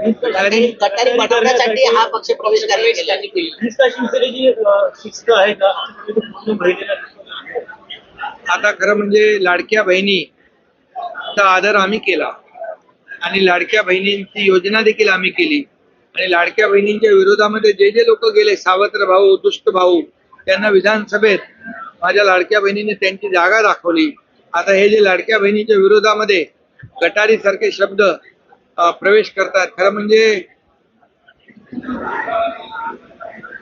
गटारी बनवण्यासाठी हा पक्ष प्रवेश शिवसेनेची शिस्त आहे का? आता खरं म्हणजे लाडक्या बहिणीचा आदर आम्ही केला. आणि लाडक्या बहिणींची योजना देखील आम्ही केली. आणि लाडक्या बहिणींच्या विरोधामध्ये जे जे लोक गेले सावत्र भाऊ दुष्ट भाऊ त्यांना विधानसभेत माझ्या लाडक्या बहिणीने त्यांची जागा दाखवली. आता हे जे लाडक्या बहिणीच्या विरोधामध्ये गटारी सारखे शब्द प्रवेश करतात. खरं म्हणजे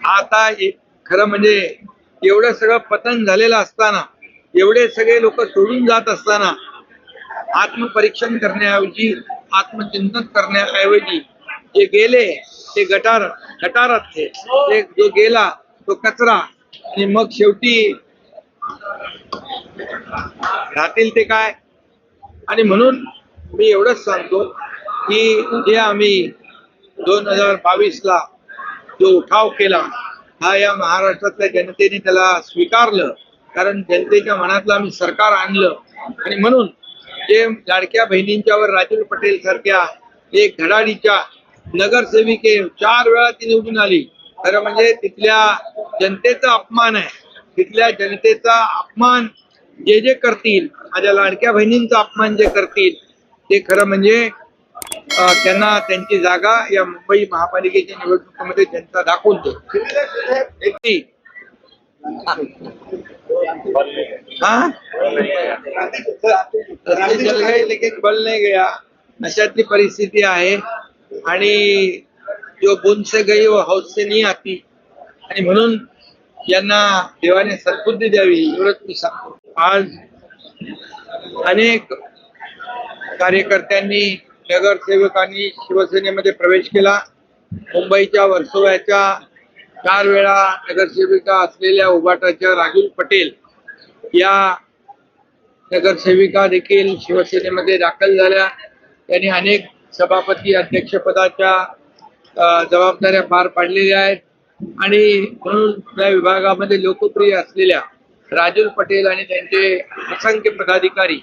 आता खरं म्हणजे एवढं सगळं पतन झालेलं असताना एवढे सगळे लोक सोडून जात असताना आत्मपरीक्षण करण्याऐवजी आत्मचिंतन करण्याऐवजी जे गेले ते गटार गटारात ते जो गेला तो कचरा. आणि मग शेवटी राहतील ते काय? आणि म्हणून मी एवढंच सांगतो की जे आम्ही दोन हजार बावीस ला जो उठाव केला हा या महाराष्ट्रातल्या जनतेने त्याला स्वीकारलं. कारण जनतेच्या मनातलं आम्ही सरकार आणलं. आणि म्हणून जे लाडक्या बहिणींच्यावर राजूल पटेल सारख्या एक धडाडीच्या नगरसेविके चार वेळा ती निवडून आली. खरं म्हणजे तिथल्या जनतेचा अपमान आहे. तिथल्या जनतेचा अपमान जे जे करतील माझ्या लाडक्या बहिणींचा अपमान जे करतील ते खरं म्हणजे त्यांना त्यांची जागा या मुंबई महापालिकेच्या निवडणुकीमध्ये जनता दाखवून दे बल नाही गया. अशातली परिस्थिती आहे. आणि जो बुनसे गई व हौस नाही आती. आणि म्हणून यांना देवाने सद्बुद्धी द्यावी एवढंच मी सांगतो. आज अनेक कार्यकर्त्यांनी नगरसेवकांनी शिवसेनेमध्ये प्रवेश केला. मुंबईच्या वर्सोव्याच्या चार वेळा नगरसेविका असलेल्या उभाटाच्या राजूल पटेल या नगरसेविका देखील शिवसेनेमध्ये दाखल झाल्या. त्यांनी अनेक सभापती अध्यक्षपदाच्या जबाबदाऱ्या पार पाडलेल्या आहेत. आणि म्हणून त्या विभागामध्ये लोकप्रिय असलेल्या राजूल पटेल आणि त्यांचे असंख्य पदाधिकारी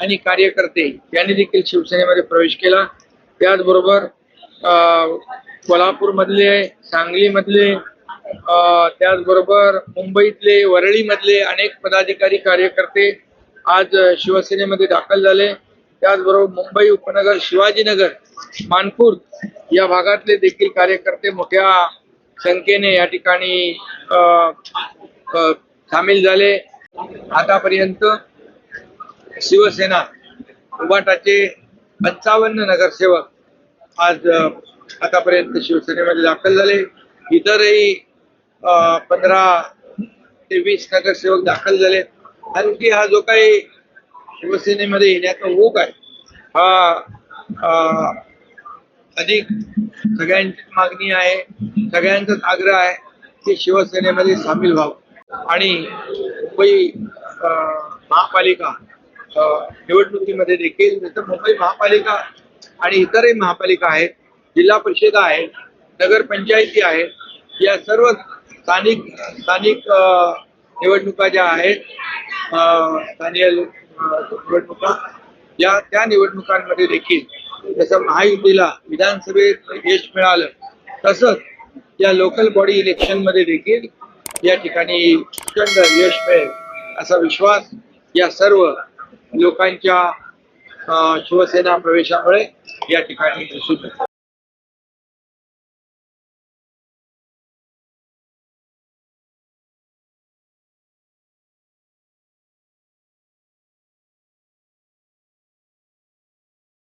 आणि कार्यकर्ते यांनी देखील शिवसेनेमध्ये प्रवेश केला. त्याचबरोबर कोल्हापूरमधले सांगलीमधले त्याचबरोबर मुंबईतले वरळीमधले अनेक पदाधिकारी कार्यकर्ते आज शिवसेनेमध्ये दाखल झाले. त्याचबरोबर मुंबई उपनगर शिवाजीनगर मानपूर या भागातले देखील कार्यकर्ते मोठ्या संख्येने या ठिकाणी सामील झाले. आतापर्यंत शिवसेना उबाटाचे पंचावन्न नगरसेवक आज आतापर्यंत शिवसेनेमध्ये दाखल झाले. इतरही पंधरा ते वीस नगरसेवक दाखल झाले. आणखी हा जो काही शिवसेनेमध्ये येण्याचा ओघ आहे हा अधिक सगळ्यांची मागणी आहे सगळ्यांचाच आग्रह आहे की शिवसेनेमध्ये सामील व्हावं. आणि मुंबई महापालिका निवडणुकीमध्ये देखील जसं मुंबई महापालिका आणि इतरही महापालिका आहेत जिल्हा परिषदा आहेत नगरपंचायती आहेत या सर्व स्थानिक स्थानिक निवडणुका ज्या आहेत स्थानीय निवडणुका या त्या निवडणुकांमध्ये देखील जसं महायुतीला विधानसभेत यश मिळालं तसंच या लोकल बॉडी इलेक्शनमध्ये देखील या ठिकाणी प्रचंड यश मिळेल असा विश्वास या सर्व लोकांच्या शिवसेना प्रवेशामुळे या ठिकाणी दिसून येतो